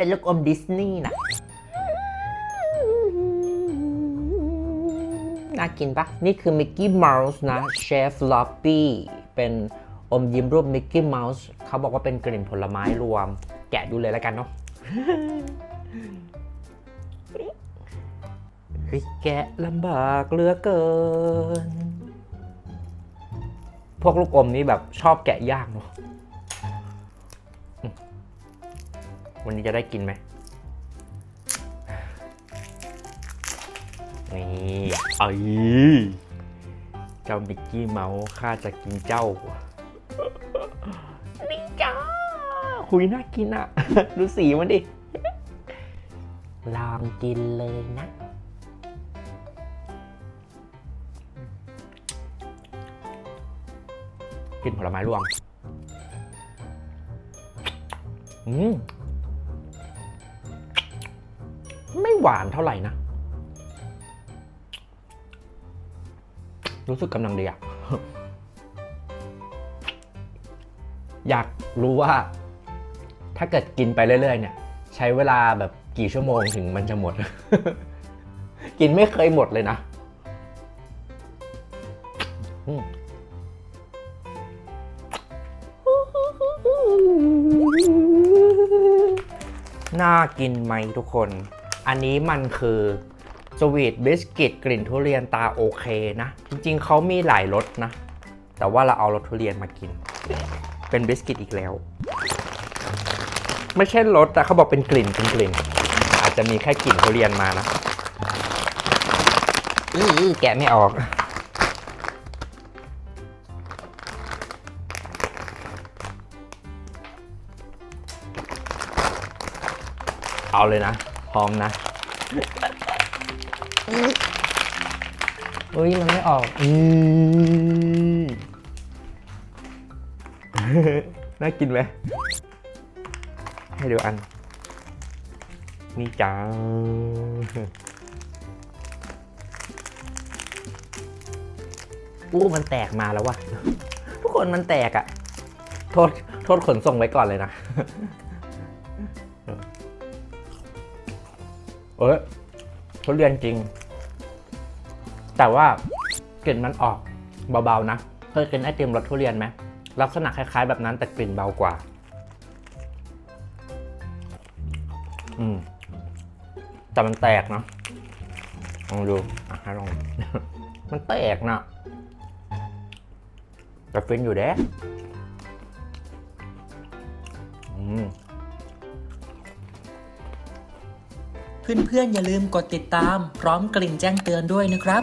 เป็นลูกอมดิสนีย์นะน่ากินปะนี่คือมิกกี้เมาส์นะเชฟลอปปี้เป็นอมยิ้มรูปมิกกี้เมาส์เขาบอกว่าเป็นกลิ่นผลไม้รวม แกะดูเลยแล้วกันเนาะเฮ้ยแกะลำบากเหลือเกิน พวกลูกอมนี้แบบชอบแกะยากเนาะ วันนี้จะได้กินไหมนี่เอ้ยเจ้ามิกกี้เมาส์ข้าจะกินเจ้านี่จ้าคุยน่ากินอะ ดูสีมันดิ ลองกินเลยนะ กินผลไม้รวม อืม ไม่หวานเท่าไหร่นะ รู้สึกกำลังดีอะอยากรู้ว่า ถ้าเกิดกินไปเรื่อย ๆ เนี่ย ใช้เวลาแบบกี่ชั่วโมงถึงมันจะหมด กินไม่เคยหมดเลยนะน่ากินไหมทุกคน อันนี้มันคือสวีทบิสกิตกลิ่นทุเรียนตาโอเคนะ จริงๆเขามีหลายรสนะ แต่ว่าเราเอารสทุเรียนมากิน เป็นบิสกิตอีกแล้ว ไม่ใช่รสแต่เขาบอกเป็นกลิ่นเป็นกลิ่น อาจจะมีแค่กลิ่นทุเรียนมานะอื้อแกะไม่ออก เอาเลยนะ พร้อมนะอุ้ยมันไม่ออกอืมน่ากินไหมให้ดูอัน นี่จ้าอู้มันแตกมาแล้ววะทุกคนมันแตกอะโทษ โทษขนส่งไว้ก่อนเลยนะ เอ้ยทุเรียนจริง แต่ว่ากลิ่นมันออกเบาๆนะ เคยกินไอติมรสทุเรียนไหมลักษณะคล้ายๆแบบนั้นแต่กลิ่นเบากว่า อืม แต่มันแตกนะลองดูอะให้ลอง มันแตกนะแต่ฟินอยู่เด้อืม เพื่อนๆอย่าลืมกดติดตาม พร้อมกลิ่งแจ้งเตือนด้วยนะครับ